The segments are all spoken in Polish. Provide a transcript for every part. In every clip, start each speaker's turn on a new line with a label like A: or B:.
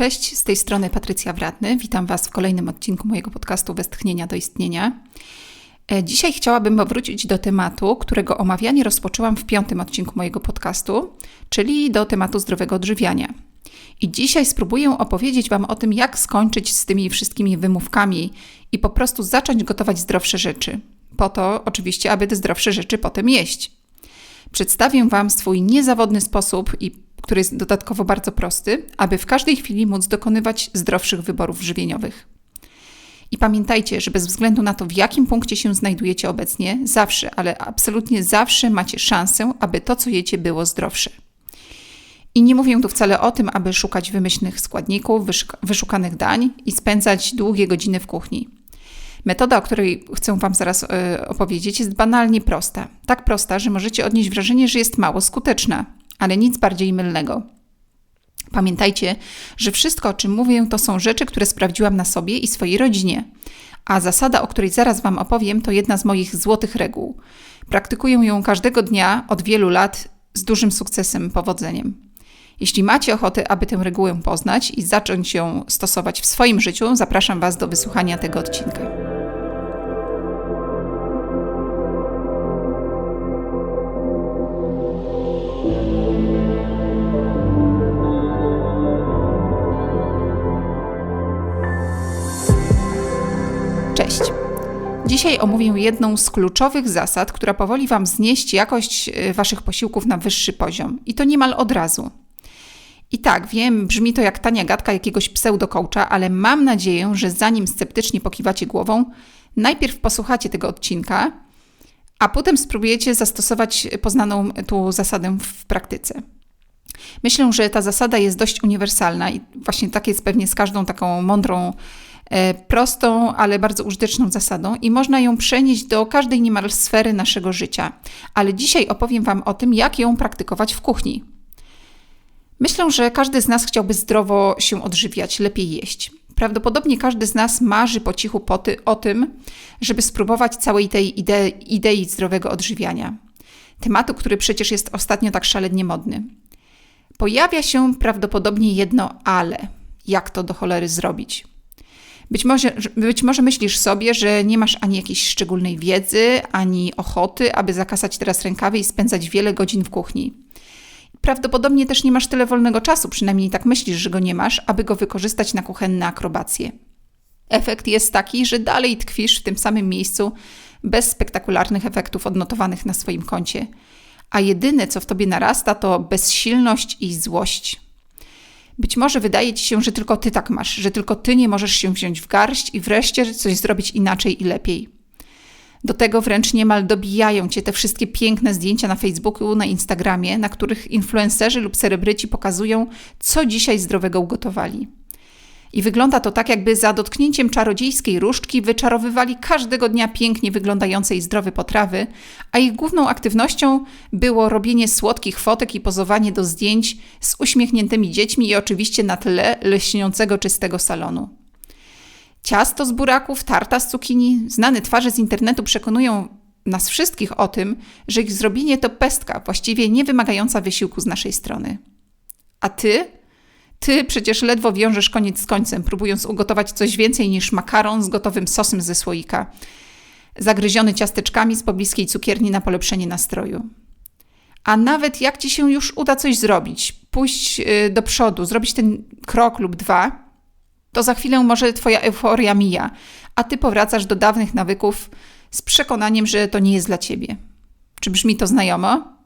A: Cześć, z tej strony Patrycja Wratny. Witam Was w kolejnym odcinku mojego podcastu Westchnienia do istnienia. E, dzisiaj chciałabym powrócić do tematu, którego omawianie rozpoczęłam w piątym odcinku mojego podcastu, czyli do tematu zdrowego odżywiania. I dzisiaj spróbuję opowiedzieć Wam o tym, jak skończyć z tymi wszystkimi wymówkami i po prostu zacząć gotować zdrowsze rzeczy. Po to, oczywiście, aby te zdrowsze rzeczy potem jeść. Przedstawię Wam swój niezawodny sposób i który jest dodatkowo bardzo prosty, aby w każdej chwili móc dokonywać zdrowszych wyborów żywieniowych. I pamiętajcie, że bez względu na to, w jakim punkcie się znajdujecie obecnie, zawsze, ale absolutnie zawsze macie szansę, aby to, co jecie, było zdrowsze. I nie mówię tu wcale o tym, aby szukać wymyślnych składników, wyszukanych dań i spędzać długie godziny w kuchni. Metoda, o której chcę Wam zaraz e, opowiedzieć, jest banalnie prosta. Tak prosta, że możecie odnieść wrażenie, że jest mało skuteczna, ale nic bardziej mylnego. Pamiętajcie, że wszystko, o czym mówię, to są rzeczy, które sprawdziłam na sobie i swojej rodzinie. A zasada, o której zaraz Wam opowiem, to jedna z moich złotych reguł. Praktykuję ją każdego dnia od wielu lat z dużym sukcesem, powodzeniem. Jeśli macie ochotę, aby tę regułę poznać i zacząć ją stosować w swoim życiu, zapraszam Was do wysłuchania tego odcinka. Dzisiaj omówię jedną z kluczowych zasad, która powoli Wam znieść jakość e, Waszych posiłków na wyższy poziom. I to niemal od razu. I tak, wiem, brzmi to jak tania gadka jakiegoś pseudokołcza, ale mam nadzieję, że zanim sceptycznie pokiwacie głową, najpierw posłuchacie tego odcinka, a potem spróbujecie zastosować poznaną tu zasadę w praktyce. Myślę, że ta zasada jest dość uniwersalna i właśnie tak jest pewnie z każdą taką mądrą prostą, ale bardzo użyteczną zasadą i można ją przenieść do każdej niemal sfery naszego życia. Ale dzisiaj opowiem Wam o tym, jak ją praktykować w kuchni. Myślę, że każdy z nas chciałby zdrowo się odżywiać, lepiej jeść. Prawdopodobnie każdy z nas marzy po cichu poty o tym, żeby spróbować całej tej idei, idei zdrowego odżywiania. Tematu, który przecież jest ostatnio tak szalenie modny. Pojawia się prawdopodobnie jedno ale. Jak to do cholery zrobić? Być może, być może myślisz sobie, że nie masz ani jakiejś szczególnej wiedzy, ani ochoty, aby zakasać teraz rękawy i spędzać wiele godzin w kuchni. Prawdopodobnie też nie masz tyle wolnego czasu, przynajmniej tak myślisz, że go nie masz, aby go wykorzystać na kuchenne akrobacje. Efekt jest taki, że dalej tkwisz w tym samym miejscu bez spektakularnych efektów odnotowanych na swoim koncie, a jedyne co w tobie narasta to bezsilność i złość. Być może wydaje ci się, że tylko ty tak masz, że tylko ty nie możesz się wziąć w garść i wreszcie coś zrobić inaczej i lepiej. Do tego wręcz niemal dobijają cię te wszystkie piękne zdjęcia na Facebooku, na Instagramie, na których influencerzy lub celebryci pokazują, co dzisiaj zdrowego ugotowali. I wygląda to tak, jakby za dotknięciem czarodziejskiej różdżki wyczarowywali każdego dnia pięknie wyglądające i zdrowe potrawy, a ich główną aktywnością było robienie słodkich fotek i pozowanie do zdjęć z uśmiechniętymi dziećmi i oczywiście na tle leśniącego czystego salonu. Ciasto z buraków, tarta z cukinii, znane twarze z internetu przekonują nas wszystkich o tym, że ich zrobienie to pestka, właściwie nie wymagająca wysiłku z naszej strony. A ty? Ty przecież ledwo wiążesz koniec z końcem, próbując ugotować coś więcej niż makaron z gotowym sosem ze słoika, zagryziony ciasteczkami z pobliskiej cukierni na polepszenie nastroju. A nawet jak ci się już uda coś zrobić, pójść y, do przodu, zrobić ten krok lub dwa, to za chwilę może twoja euforia mija, a ty powracasz do dawnych nawyków z przekonaniem, że to nie jest dla ciebie. Czy brzmi to znajomo?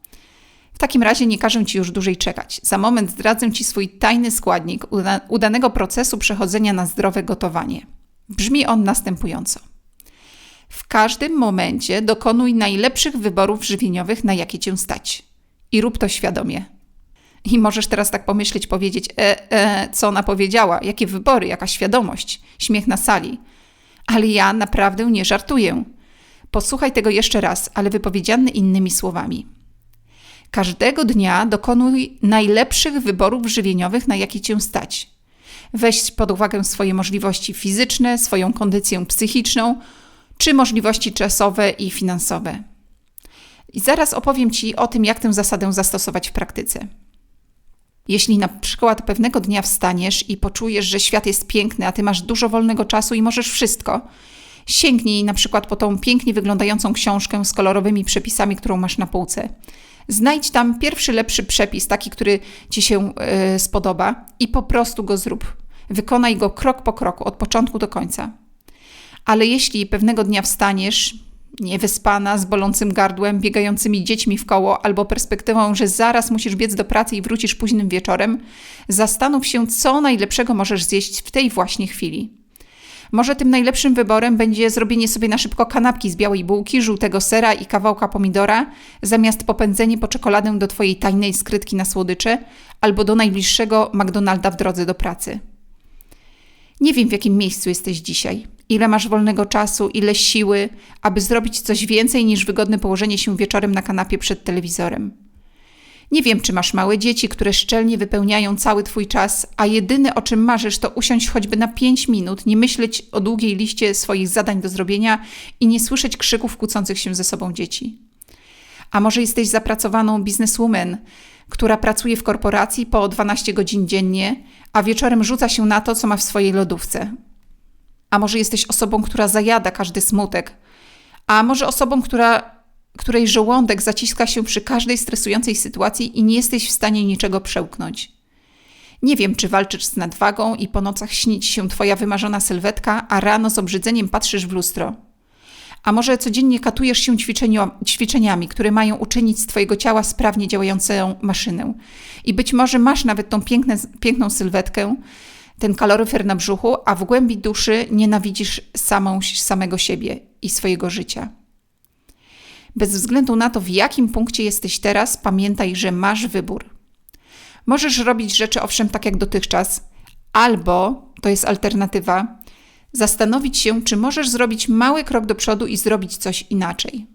A: W takim razie nie każę Ci już dłużej czekać. Za moment zdradzę Ci swój tajny składnik udanego procesu przechodzenia na zdrowe gotowanie. Brzmi on następująco. W każdym momencie dokonuj najlepszych wyborów żywieniowych, na jakie Cię stać. I rób to świadomie. I możesz teraz tak pomyśleć, powiedzieć, e, e, co ona powiedziała, jakie wybory, jaka świadomość, śmiech na sali. Ale ja naprawdę nie żartuję. Posłuchaj tego jeszcze raz, ale wypowiedziane innymi słowami. Każdego dnia dokonuj najlepszych wyborów żywieniowych, na jakie cię stać. Weź pod uwagę swoje możliwości fizyczne, swoją kondycję psychiczną, czy możliwości czasowe i finansowe. I zaraz opowiem Ci o tym, jak tę zasadę zastosować w praktyce. Jeśli na przykład pewnego dnia wstaniesz i poczujesz, że świat jest piękny, a ty masz dużo wolnego czasu i możesz wszystko, sięgnij na przykład po tą pięknie wyglądającą książkę z kolorowymi przepisami, którą masz na półce. Znajdź tam pierwszy lepszy przepis, taki, który ci się yy, spodoba i po prostu go zrób. Wykonaj go krok po kroku, od początku do końca. Ale jeśli pewnego dnia wstaniesz, niewyspana, z bolącym gardłem, biegającymi dziećmi w koło, albo perspektywą, że zaraz musisz biec do pracy i wrócisz późnym wieczorem, zastanów się, co najlepszego możesz zjeść w tej właśnie chwili. Może tym najlepszym wyborem będzie zrobienie sobie na szybko kanapki z białej bułki, żółtego sera i kawałka pomidora, zamiast popędzenie po czekoladę do Twojej tajnej skrytki na słodycze albo do najbliższego McDonalda w drodze do pracy. Nie wiem, w jakim miejscu jesteś dzisiaj ile masz wolnego czasu, ile siły, aby zrobić coś więcej niż wygodne położenie się wieczorem na kanapie przed telewizorem. Nie wiem, czy masz małe dzieci, które szczelnie wypełniają cały Twój czas, a jedyne o czym marzysz to usiąść choćby na 5 minut, nie myśleć o długiej liście swoich zadań do zrobienia i nie słyszeć krzyków kłócących się ze sobą dzieci. A może jesteś zapracowaną bizneswoman, która pracuje w korporacji po 12 godzin dziennie, a wieczorem rzuca się na to, co ma w swojej lodówce. A może jesteś osobą, która zajada każdy smutek? A może osobą, która, której żołądek zaciska się przy każdej stresującej sytuacji i nie jesteś w stanie niczego przełknąć? Nie wiem, czy walczysz z nadwagą i po nocach śni ci się twoja wymarzona sylwetka, a rano z obrzydzeniem patrzysz w lustro. A może codziennie katujesz się ćwiczeniami, które mają uczynić z twojego ciała sprawnie działającą maszynę. I być może masz nawet tą piękne, piękną sylwetkę, ten kaloryfer na brzuchu, a w głębi duszy nienawidzisz samą, samego siebie i swojego życia. Bez względu na to, w jakim punkcie jesteś teraz, pamiętaj, że masz wybór. Możesz robić rzeczy, owszem, tak jak dotychczas, albo to jest alternatywa zastanowić się, czy możesz zrobić mały krok do przodu i zrobić coś inaczej.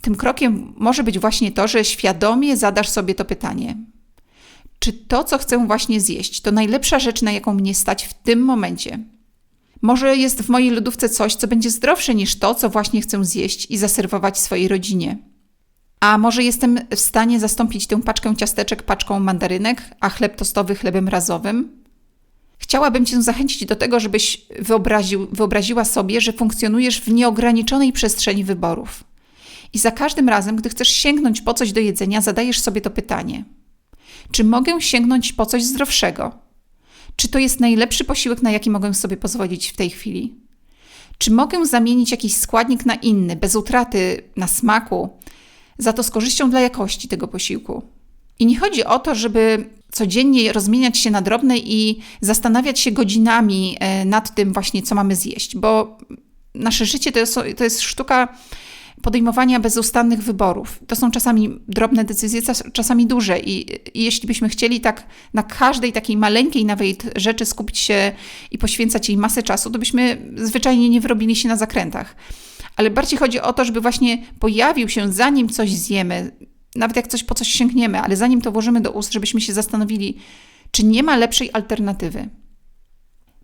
A: Tym krokiem może być właśnie to, że świadomie zadasz sobie to pytanie: czy to, co chcę właśnie zjeść, to najlepsza rzecz, na jaką mnie stać w tym momencie. Może jest w mojej lodówce coś, co będzie zdrowsze niż to, co właśnie chcę zjeść i zaserwować swojej rodzinie. A może jestem w stanie zastąpić tę paczkę ciasteczek paczką mandarynek, a chleb tostowy chlebem razowym? Chciałabym Cię zachęcić do tego, żebyś wyobraził, wyobraziła sobie, że funkcjonujesz w nieograniczonej przestrzeni wyborów. I za każdym razem, gdy chcesz sięgnąć po coś do jedzenia, zadajesz sobie to pytanie – czy mogę sięgnąć po coś zdrowszego? Czy to jest najlepszy posiłek, na jaki mogę sobie pozwolić w tej chwili? Czy mogę zamienić jakiś składnik na inny, bez utraty na smaku, za to z korzyścią dla jakości tego posiłku? I nie chodzi o to, żeby codziennie rozmieniać się na drobne i zastanawiać się godzinami e, nad tym właśnie, co mamy zjeść, bo nasze życie to jest, to jest sztuka podejmowania bezustannych wyborów. To są czasami drobne decyzje, czasami duże i, i jeśli byśmy chcieli tak na każdej takiej maleńkiej nawet rzeczy skupić się i poświęcać jej masę czasu, to byśmy zwyczajnie nie wyrobili się na zakrętach. Ale bardziej chodzi o to, żeby właśnie pojawił się, zanim coś zjemy, nawet jak coś po coś sięgniemy, ale zanim to włożymy do ust, żebyśmy się zastanowili, czy nie ma lepszej alternatywy.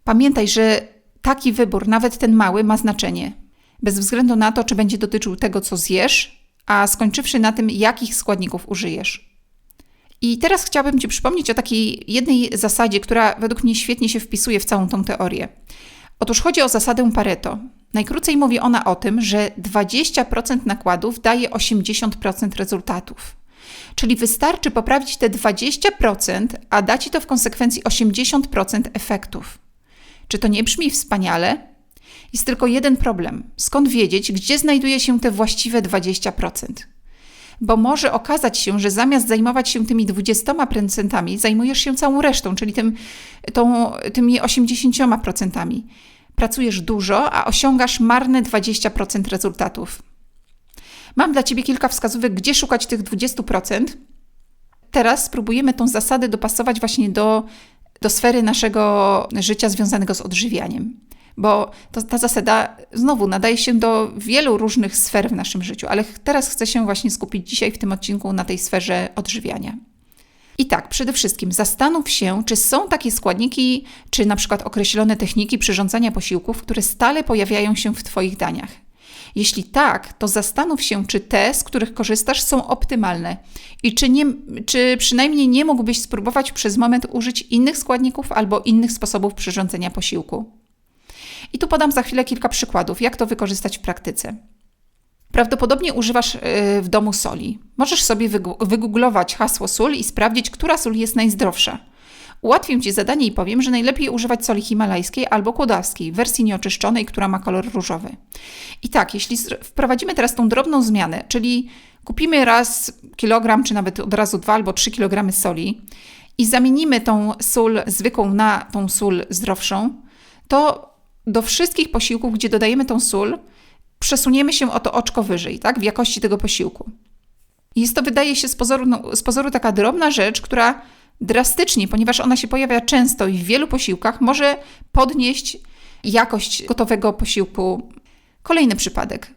A: Pamiętaj, że taki wybór, nawet ten mały, ma znaczenie bez względu na to, czy będzie dotyczył tego, co zjesz, a skończywszy na tym, jakich składników użyjesz. I teraz chciałabym Ci przypomnieć o takiej jednej zasadzie, która według mnie świetnie się wpisuje w całą tą teorię. Otóż chodzi o zasadę Pareto. Najkrócej mówi ona o tym, że 20% nakładów daje 80% rezultatów. Czyli wystarczy poprawić te 20%, a da Ci to w konsekwencji 80% efektów. Czy to nie brzmi wspaniale? Jest tylko jeden problem. Skąd wiedzieć, gdzie znajduje się te właściwe 20%? Bo może okazać się, że zamiast zajmować się tymi 20%, zajmujesz się całą resztą, czyli tym, tą, tymi 80%. Pracujesz dużo, a osiągasz marne 20% rezultatów. Mam dla Ciebie kilka wskazówek, gdzie szukać tych 20%. Teraz spróbujemy tą zasadę dopasować właśnie do, do sfery naszego życia związanego z odżywianiem bo ta zasada znowu nadaje się do wielu różnych sfer w naszym życiu, ale teraz chcę się właśnie skupić dzisiaj w tym odcinku na tej sferze odżywiania. I tak, przede wszystkim zastanów się, czy są takie składniki, czy na przykład określone techniki przyrządzania posiłków, które stale pojawiają się w Twoich daniach. Jeśli tak, to zastanów się, czy te, z których korzystasz, są optymalne i czy, nie, czy przynajmniej nie mógłbyś spróbować przez moment użyć innych składników albo innych sposobów przyrządzenia posiłku. I tu podam za chwilę kilka przykładów, jak to wykorzystać w praktyce. Prawdopodobnie używasz y, w domu soli. Możesz sobie wygooglować hasło sól i sprawdzić, która sól jest najzdrowsza. Ułatwię Ci zadanie i powiem, że najlepiej używać soli himalajskiej albo kłodawskiej, wersji nieoczyszczonej, która ma kolor różowy. I tak, jeśli wprowadzimy teraz tą drobną zmianę, czyli kupimy raz kilogram, czy nawet od razu dwa albo trzy kilogramy soli i zamienimy tą sól zwykłą na tą sól zdrowszą, to do wszystkich posiłków, gdzie dodajemy tą sól, przesuniemy się o to oczko wyżej, tak, w jakości tego posiłku. Jest to, wydaje się, z pozoru, no, z pozoru taka drobna rzecz, która drastycznie, ponieważ ona się pojawia często i w wielu posiłkach, może podnieść jakość gotowego posiłku. Kolejny przypadek,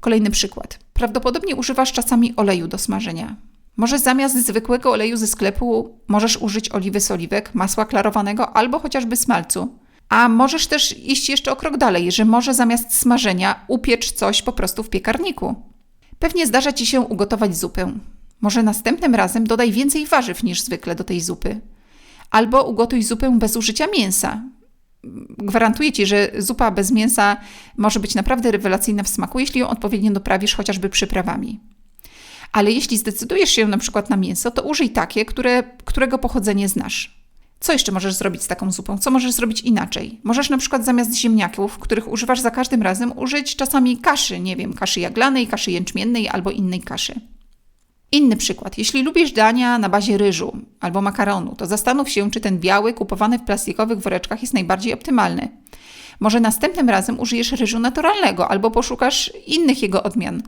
A: kolejny przykład. Prawdopodobnie używasz czasami oleju do smażenia. Może zamiast zwykłego oleju ze sklepu możesz użyć oliwy z oliwek, masła klarowanego albo chociażby smalcu. A możesz też iść jeszcze o krok dalej, że może zamiast smażenia upiecz coś po prostu w piekarniku. Pewnie zdarza ci się ugotować zupę. Może następnym razem dodaj więcej warzyw niż zwykle do tej zupy. Albo ugotuj zupę bez użycia mięsa. Gwarantuję ci, że zupa bez mięsa może być naprawdę rewelacyjna w smaku, jeśli ją odpowiednio doprawisz chociażby przyprawami. Ale jeśli zdecydujesz się na przykład na mięso, to użyj takie, które, którego pochodzenie znasz. Co jeszcze możesz zrobić z taką zupą? Co możesz zrobić inaczej? Możesz na przykład zamiast ziemniaków, których używasz za każdym razem, użyć czasami kaszy, nie wiem, kaszy jaglanej, kaszy jęczmiennej albo innej kaszy. Inny przykład. Jeśli lubisz dania na bazie ryżu albo makaronu, to zastanów się, czy ten biały kupowany w plastikowych woreczkach jest najbardziej optymalny. Może następnym razem użyjesz ryżu naturalnego albo poszukasz innych jego odmian.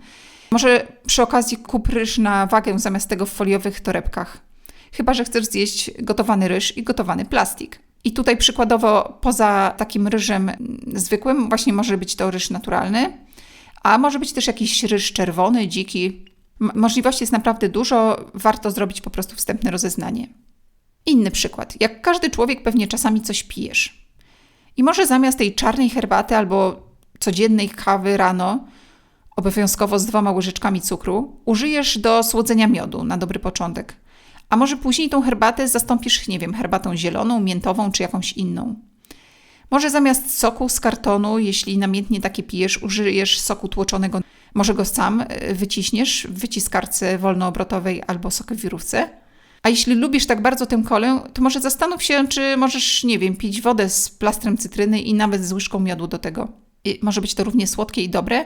A: Może przy okazji kup ryż na wagę zamiast tego w foliowych torebkach. Chyba, że chcesz zjeść gotowany ryż i gotowany plastik. I tutaj przykładowo poza takim ryżem zwykłym właśnie może być to ryż naturalny, a może być też jakiś ryż czerwony, dziki, Możliwości jest naprawdę dużo, warto zrobić po prostu wstępne rozeznanie. Inny przykład. Jak każdy człowiek pewnie czasami coś pijesz. I może zamiast tej czarnej herbaty albo codziennej kawy rano, obowiązkowo z dwoma łyżeczkami cukru, użyjesz do słodzenia miodu na dobry początek. A może później tą herbatę zastąpisz, nie wiem, herbatą zieloną, miętową czy jakąś inną. Może zamiast soku z kartonu, jeśli namiętnie takie pijesz, użyjesz soku tłoczonego może go sam e, wyciśniesz w wyciskarce wolnoobrotowej albo sokowirówce. A jeśli lubisz tak bardzo tę kolę, to może zastanów się, czy możesz, nie wiem, pić wodę z plastrem cytryny i nawet z łyżką miodu do tego. I może być to równie słodkie i dobre,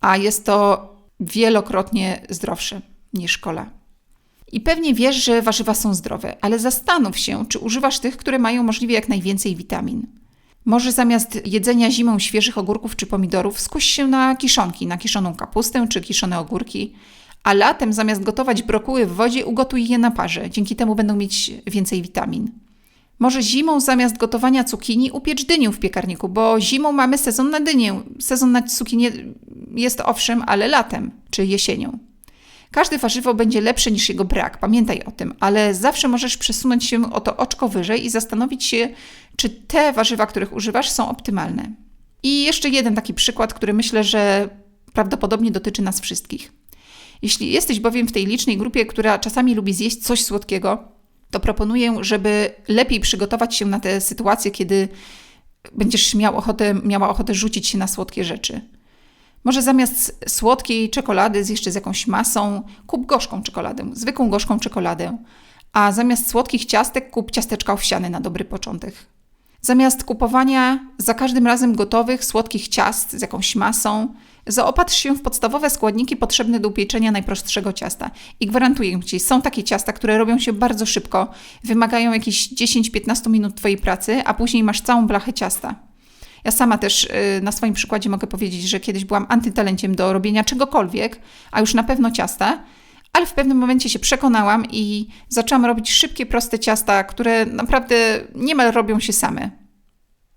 A: a jest to wielokrotnie zdrowsze niż kola. I pewnie wiesz, że warzywa są zdrowe, ale zastanów się, czy używasz tych, które mają możliwie jak najwięcej witamin. Może zamiast jedzenia zimą świeżych ogórków czy pomidorów skuś się na kiszonki, na kiszoną kapustę czy kiszone ogórki, a latem zamiast gotować brokuły w wodzie ugotuj je na parze, dzięki temu będą mieć więcej witamin. Może zimą zamiast gotowania cukinii upiecz dynię w piekarniku, bo zimą mamy sezon na dynię. Sezon na cukinię jest owszem, ale latem czy jesienią. Każde warzywo będzie lepsze niż jego brak, pamiętaj o tym, ale zawsze możesz przesunąć się o to oczko wyżej i zastanowić się, czy te warzywa, których używasz, są optymalne. I jeszcze jeden taki przykład, który myślę, że prawdopodobnie dotyczy nas wszystkich. Jeśli jesteś bowiem w tej licznej grupie, która czasami lubi zjeść coś słodkiego, to proponuję, żeby lepiej przygotować się na te sytuacje, kiedy będziesz miał ochotę, miała ochotę rzucić się na słodkie rzeczy. Może zamiast słodkiej czekolady z jeszcze z jakąś masą, kup gorzką czekoladę, zwykłą gorzką czekoladę. A zamiast słodkich ciastek kup ciasteczka owsiane na dobry początek. Zamiast kupowania za każdym razem gotowych, słodkich ciast z jakąś masą, zaopatrz się w podstawowe składniki potrzebne do upieczenia najprostszego ciasta. I gwarantuję Ci, są takie ciasta, które robią się bardzo szybko, wymagają jakieś 10-15 minut Twojej pracy, a później masz całą blachę ciasta. Ja sama też y, na swoim przykładzie mogę powiedzieć, że kiedyś byłam antytalenciem do robienia czegokolwiek, a już na pewno ciasta, ale w pewnym momencie się przekonałam i zaczęłam robić szybkie, proste ciasta, które naprawdę niemal robią się same.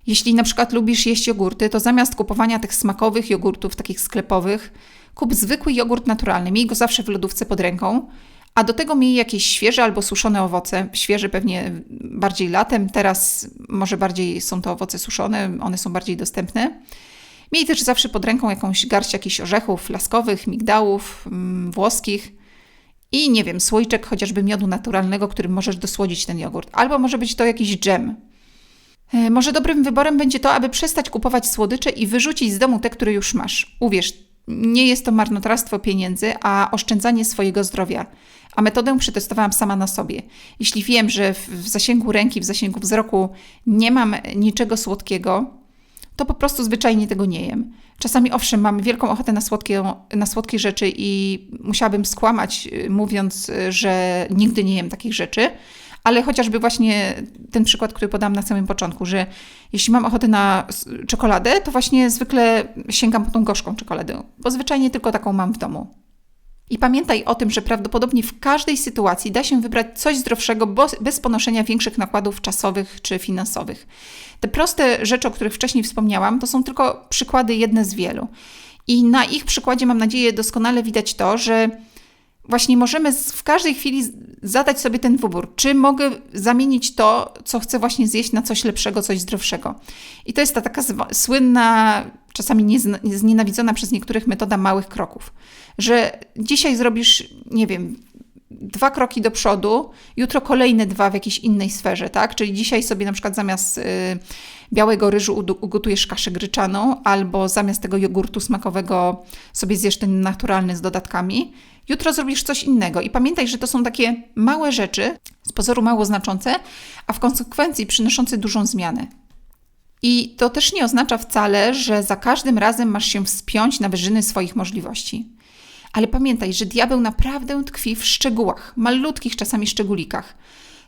A: Jeśli na przykład lubisz jeść jogurty, to zamiast kupowania tych smakowych jogurtów, takich sklepowych, kup zwykły jogurt naturalny. Miej go zawsze w lodówce pod ręką, a do tego miej jakieś świeże albo suszone owoce. Świeże pewnie bardziej latem, teraz może bardziej są to owoce suszone, one są bardziej dostępne. Miej też zawsze pod ręką jakąś garść jakichś orzechów laskowych, migdałów, mm, włoskich i nie wiem, słoiczek chociażby miodu naturalnego, którym możesz dosłodzić ten jogurt. Albo może być to jakiś dżem. E, może dobrym wyborem będzie to, aby przestać kupować słodycze i wyrzucić z domu te, które już masz. Uwierz, nie jest to marnotrawstwo pieniędzy, a oszczędzanie swojego zdrowia. A metodę przetestowałam sama na sobie. Jeśli wiem, że w zasięgu ręki, w zasięgu wzroku nie mam niczego słodkiego, to po prostu zwyczajnie tego nie jem. Czasami owszem, mam wielką ochotę na słodkie, na słodkie rzeczy i musiałabym skłamać, y, mówiąc, że nigdy nie jem takich rzeczy, ale chociażby właśnie ten przykład, który podam na samym początku, że jeśli mam ochotę na czekoladę, to właśnie zwykle sięgam po tą gorzką czekoladę, bo zwyczajnie tylko taką mam w domu. I pamiętaj o tym, że prawdopodobnie w każdej sytuacji da się wybrać coś zdrowszego bez ponoszenia większych nakładów czasowych czy finansowych. Te proste rzeczy, o których wcześniej wspomniałam, to są tylko przykłady jedne z wielu. I na ich przykładzie mam nadzieję doskonale widać to, że właśnie możemy w każdej chwili zadać sobie ten wybór, czy mogę zamienić to, co chcę właśnie zjeść, na coś lepszego, coś zdrowszego. I to jest ta taka słynna, czasami znienawidzona przez niektórych metoda małych kroków, że dzisiaj zrobisz, nie wiem, dwa kroki do przodu, jutro kolejne dwa w jakiejś innej sferze, tak? Czyli dzisiaj sobie na przykład zamiast y, białego ryżu ugotujesz kaszę gryczaną, albo zamiast tego jogurtu smakowego sobie zjesz ten naturalny z dodatkami. Jutro zrobisz coś innego i pamiętaj, że to są takie małe rzeczy, z pozoru mało znaczące, a w konsekwencji przynoszące dużą zmianę. I to też nie oznacza wcale, że za każdym razem masz się wspiąć na wyżyny swoich możliwości. Ale pamiętaj, że diabeł naprawdę tkwi w szczegółach, malutkich czasami szczególikach.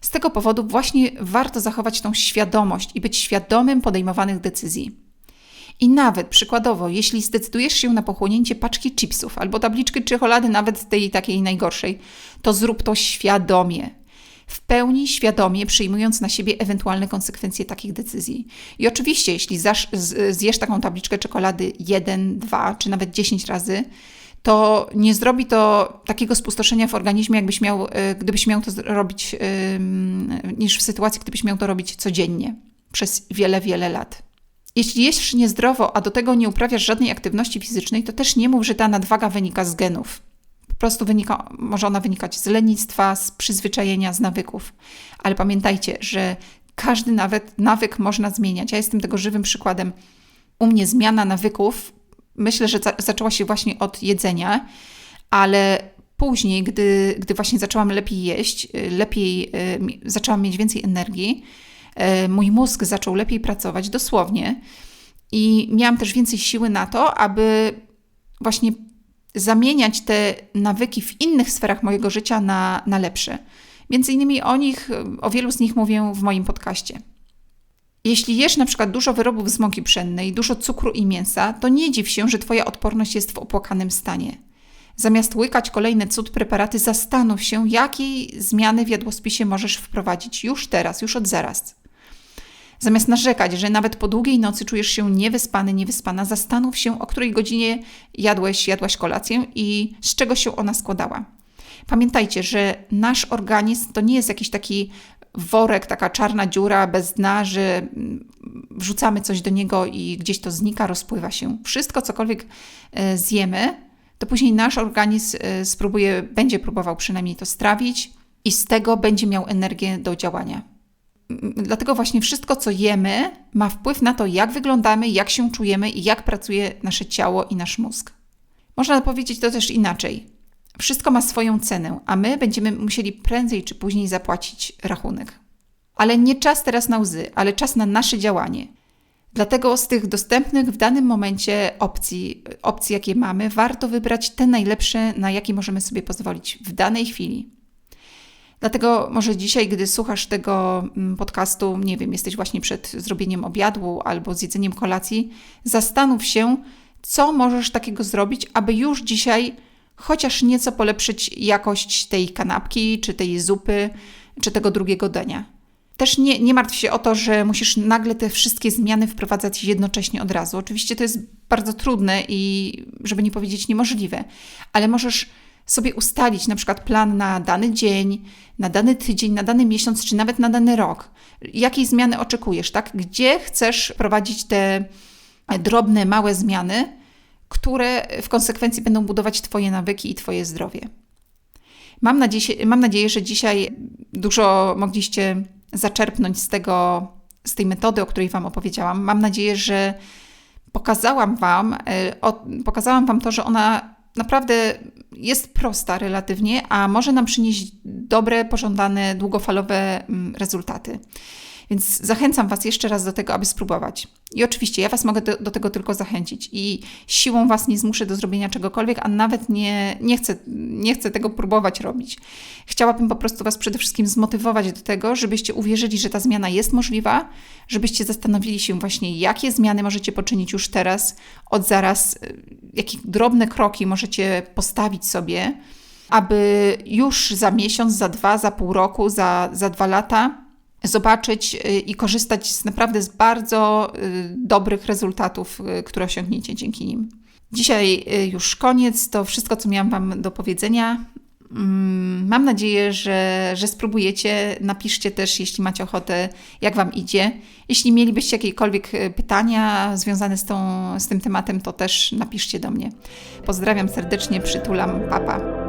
A: Z tego powodu właśnie warto zachować tą świadomość i być świadomym podejmowanych decyzji. I nawet przykładowo, jeśli zdecydujesz się na pochłonięcie paczki chipsów albo tabliczki czekolady, nawet tej takiej najgorszej, to zrób to świadomie. W pełni świadomie przyjmując na siebie ewentualne konsekwencje takich decyzji. I oczywiście, jeśli zjesz taką tabliczkę czekolady jeden, dwa czy nawet dziesięć razy, to nie zrobi to takiego spustoszenia w organizmie, jakbyś miał, e, gdybyś miał to robić, niż w sytuacji, gdybyś miał to robić codziennie przez wiele, wiele lat. Jeśli jesz niezdrowo, a do tego nie uprawiasz żadnej aktywności fizycznej, to też nie mów, że ta nadwaga wynika z genów. Po prostu wynika, może ona wynikać z lenistwa, z przyzwyczajenia, z nawyków. Ale pamiętajcie, że każdy nawet nawyk można zmieniać. Ja jestem tego żywym przykładem. U mnie zmiana nawyków myślę, że za zaczęła się właśnie od jedzenia, ale później, gdy, gdy właśnie zaczęłam lepiej jeść, y, lepiej y, zaczęłam mieć więcej energii, y, mój mózg zaczął lepiej pracować dosłownie i miałam też więcej siły na to, aby właśnie zamieniać te nawyki w innych sferach mojego życia na, na lepsze. Między innymi o nich, o wielu z nich mówię w moim podcaście. Jeśli jesz na przykład dużo wyrobów z mąki pszennej, dużo cukru i mięsa, to nie dziw się, że Twoja odporność jest w opłakanym stanie. Zamiast łykać kolejne cud preparaty, zastanów się, jakiej zmiany w jadłospisie możesz wprowadzić już teraz, już od zaraz. Zamiast narzekać, że nawet po długiej nocy czujesz się niewyspany, niewyspana, zastanów się, o której godzinie jadłeś, jadłaś kolację i z czego się ona składała. Pamiętajcie, że nasz organizm to nie jest jakiś taki worek, taka czarna dziura bez dna, że mm, wrzucamy coś do niego i gdzieś to znika, rozpływa się. Wszystko, cokolwiek e, zjemy, to później nasz organizm e, spróbuje, będzie próbował przynajmniej to strawić i z tego będzie miał energię do działania. Dlatego właśnie wszystko, co jemy, ma wpływ na to, jak wyglądamy, jak się czujemy i jak pracuje nasze ciało i nasz mózg. Można powiedzieć to też inaczej. Wszystko ma swoją cenę, a my będziemy musieli prędzej czy później zapłacić rachunek. Ale nie czas teraz na łzy, ale czas na nasze działanie. Dlatego z tych dostępnych w danym momencie opcji, opcji, jakie mamy, warto wybrać te najlepsze, na jakie możemy sobie pozwolić w danej chwili. Dlatego może dzisiaj, gdy słuchasz tego mm, podcastu, nie wiem, jesteś właśnie przed zrobieniem obiadu albo zjedzeniem kolacji, zastanów się, co możesz takiego zrobić, aby już dzisiaj chociaż nieco polepszyć jakość tej kanapki, czy tej zupy, czy tego drugiego dania. Też nie, nie martw się o to, że musisz nagle te wszystkie zmiany wprowadzać jednocześnie od razu. Oczywiście to jest bardzo trudne i, żeby nie powiedzieć, niemożliwe, ale możesz sobie ustalić na przykład plan na dany dzień, na dany tydzień, na dany miesiąc, czy nawet na dany rok. Jakiej zmiany oczekujesz, tak? Gdzie chcesz prowadzić te drobne, małe zmiany, które w konsekwencji będą budować Twoje nawyki i Twoje zdrowie. Mam nadzieję, mam nadzieję, że dzisiaj dużo mogliście zaczerpnąć z tego, z tej metody, o której Wam opowiedziałam. Mam nadzieję, że pokazałam Wam, e, pokazałam Wam to, że ona naprawdę jest prosta relatywnie, a może nam przynieść dobre, pożądane, długofalowe mm, rezultaty. Więc zachęcam Was jeszcze raz do tego, aby spróbować. I oczywiście ja Was mogę do, do, tego tylko zachęcić i siłą Was nie zmuszę do zrobienia czegokolwiek, a nawet nie, nie, chcę, nie chcę tego próbować robić. Chciałabym po prostu Was przede wszystkim zmotywować do tego, żebyście uwierzyli, że ta zmiana jest możliwa, żebyście zastanowili się właśnie, jakie zmiany możecie poczynić już teraz, od zaraz, jakie drobne kroki możecie postawić sobie, aby już za miesiąc, za dwa, za pół roku, za, za dwa lata zobaczyć y, i korzystać z naprawdę z bardzo y, dobrych rezultatów, y, które osiągniecie dzięki nim. Dzisiaj już koniec, to wszystko, co miałam Wam do powiedzenia. Mm, mam nadzieję, że, że spróbujecie. Napiszcie też, jeśli macie ochotę, jak Wam idzie. Jeśli mielibyście jakiekolwiek pytania związane z, tą, z tym tematem, to też napiszcie do mnie. Pozdrawiam serdecznie, przytulam, papa.